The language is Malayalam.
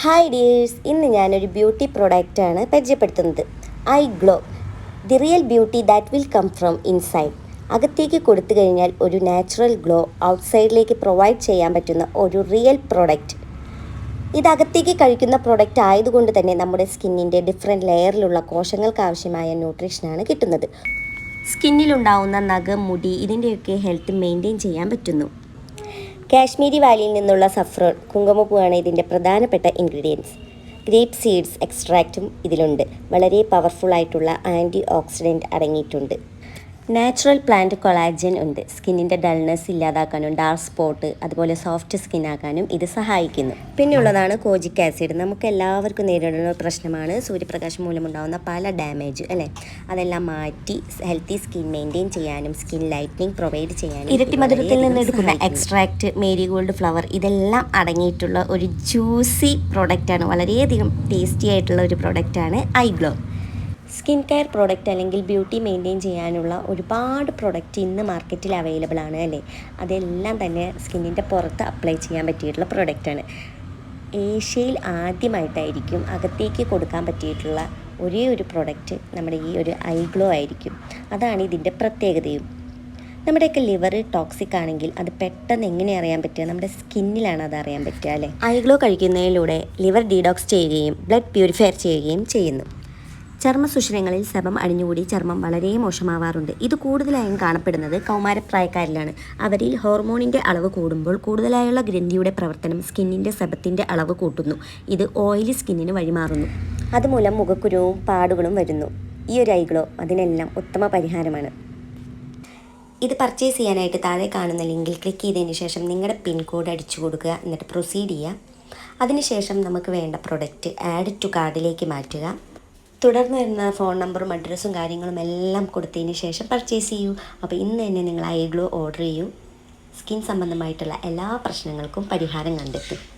ഹായ് ഡിയേഴ്സ് ഇന്ന് ഞാനൊരു ബ്യൂട്ടി പ്രോഡക്റ്റാണ് പരിചയപ്പെടുത്തുന്നത്. I glow the real beauty that will come from inside അകത്തേക്ക് കൊടുത്തു കഴിഞ്ഞാൽ ഒരു നാച്ചുറൽ ഗ്ലോ ഔട്ട്സൈഡിലേക്ക് പ്രൊവൈഡ് ചെയ്യാൻ പറ്റുന്ന ഒരു റിയൽ പ്രോഡക്റ്റ് ഇത് അകത്തേക്ക് കഴിക്കുന്ന പ്രോഡക്റ്റ് ആയതുകൊണ്ട് തന്നെ നമ്മുടെ സ്കിന്നിന്റെ ഡിഫറെന്റ് ലെയറിലുള്ള കോശങ്ങൾക്ക് ആവശ്യമായ ന്യൂട്രീഷനാണ് കിട്ടുന്നത്. സ്കിന്നിലുണ്ടാവുന്ന നഖം മുടി ഇതിന്റെയൊക്കെ ഹെൽത്ത് മെയിന്റെയിൻ ചെയ്യാൻ പറ്റുന്നു. കാശ്മീരി വാലിയിൽ നിന്നുള്ള സഫ്രോൺ കുങ്കുമപ്പൂവാണ് ഇതിന്റെ പ്രധാനപ്പെട്ട ഇൻഗ്രീഡിയൻസ് ഗ്രേപ്പ് സീഡ്സ് എക്സ്ട്രാക്റ്റും ഇതിലുണ്ട്. വളരെ പവർഫുൾ ആയിട്ടുള്ള ആന്റി ഓക്സിഡന്റ് അടങ്ങിയിട്ടുണ്ട്. നാച്ചുറൽ പ്ലാന്റ് കൊളാജൻ ഉണ്ട്. സ്കിന്നിന്റെ ഡൾനെസ് ഇല്ലാതാക്കാനും ഡാർക്ക് സ്പോട്ട് അതുപോലെ സോഫ്റ്റ് സ്കിൻ ആക്കാനും ഇത് സഹായിക്കുന്നു. പിന്നെ ഉള്ളതാണ് കോജിക് ആസിഡ്. നമുക്ക് എല്ലാവർക്കും നേരിടുന്ന ഒരു പ്രശ്നമാണ് സൂര്യപ്രകാശം മൂലമുണ്ടാകുന്ന പല ഡാമേജ് അല്ലേ? അതെല്ലാം മാറ്റി ഹെൽത്തി സ്കിൻ മെയിന്റെയിൻ ചെയ്യാനും സ്കിൻ ലൈറ്റനിങ് പ്രൊവൈഡ് ചെയ്യാനും ഇരട്ടി മധുരത്തിൽ നിന്ന് എടുക്കുന്ന എക്സ്ട്രാക്റ്റ് മേരിഗോൾഡ് ഫ്ലവർ ഇതെല്ലാം അടങ്ങിയിട്ടുള്ള ഒരു ജ്യൂസി പ്രോഡക്റ്റാണ് വളരെയധികം ടേസ്റ്റി ആയിട്ടുള്ള ഒരു പ്രോഡക്റ്റാണ് I glow skin care product അല്ലെങ്കിൽ ബ്യൂട്ടി മെയിന്റെയിൻ ചെയ്യാനുള്ള ഒരുപാട് പ്രോഡക്റ്റ് ഇന്ന് മാർക്കറ്റിൽ അവൈലബിൾ ആണ് അല്ലേ? അതെല്ലാം തന്നെ സ്കിന്നിന്റെ പുറത്ത് അപ്ലൈ ചെയ്യാൻ പറ്റിയിട്ടുള്ള പ്രോഡക്റ്റാണ് ഏഷ്യയിൽ ആദ്യമായിട്ടായിരിക്കും അകത്തേക്ക് കൊടുക്കാൻ പറ്റിയിട്ടുള്ള ഒരേ ഒരു പ്രോഡക്റ്റ് നമ്മുടെ ഈ ഒരു ഐ ഗ്ലോ ആയിരിക്കും. അതാണ് ഇതിന്റെ പ്രത്യേകതയും. നമ്മുടെയൊക്കെ ലിവർ ടോക്സിക് ആണെങ്കിൽ അത് പെട്ടെന്ന് എങ്ങനെ അറിയാൻ പറ്റുക? നമ്മുടെ സ്കിന്നിലാണ് അത് അറിയാൻ പറ്റുക അല്ലേ? ഐ ഗ്ലോ കഴിക്കുന്നതിലൂടെ ലിവർ ഡീടോക്സ് ചെയ്യുകയും ബ്ലഡ് പ്യൂരിഫയർ ചെയ്യുകയും ചെയ്യുന്നു. ചർമ്മസുഷിരങ്ങളിൽ സെബം അടിഞ്ഞുകൂടി ചർമ്മം വളരെ മോശമാവാറുണ്ട്. ഇത് കൂടുതലായും കാണപ്പെടുന്നത് കൗമാരപ്രായക്കാരിലാണ്. അവരിൽ ഹോർമോണിന്റെ അളവ് കൂടുമ്പോൾ കൂടുതലായുള്ള ഗ്രന്ഥിയുടെ പ്രവർത്തനം സ്കിന്നിന്റെ സെബത്തിന്റെ അളവ് കൂട്ടുന്നു. ഇത് ഓയിലി സ്കിന്നിന് വഴിമാറുന്നു. അതുമൂലം മുഖക്കുരുവും പാടുകളും വരുന്നു. ഈ ഒരു ഐഗ്ലോ അതിനെല്ലാം ഉത്തമ പരിഹാരമാണ്. ഇത് പർച്ചേസ് ചെയ്യാനായിട്ട് താഴെ കാണുന്ന ലിങ്കിൽ ക്ലിക്ക് ചെയ്തതിന് ശേഷം നിങ്ങളുടെ പിൻകോഡ് അടിച്ചു കൊടുക്കുക. എന്നിട്ട് പ്രൊസീഡ് ചെയ്യുക. അതിനുശേഷം നമുക്ക് വേണ്ട പ്രൊഡക്റ്റ് ആഡ് ടു കാർഡിലേക്ക് മാറ്റുക. തുടർന്ന് വരുന്ന ഫോൺ നമ്പറും അഡ്രസ്സും കാര്യങ്ങളും എല്ലാം കൊടുത്തതിന് ശേഷം പർച്ചേസ് ചെയ്യൂ. അപ്പോൾ ഇന്ന് തന്നെ നിങ്ങൾ ഐ ഗ്ലോ ഓർഡർ ചെയ്യൂ. സ്കിൻ സംബന്ധമായിട്ടുള്ള എല്ലാ പ്രശ്നങ്ങൾക്കും പരിഹാരം കണ്ടെത്തും.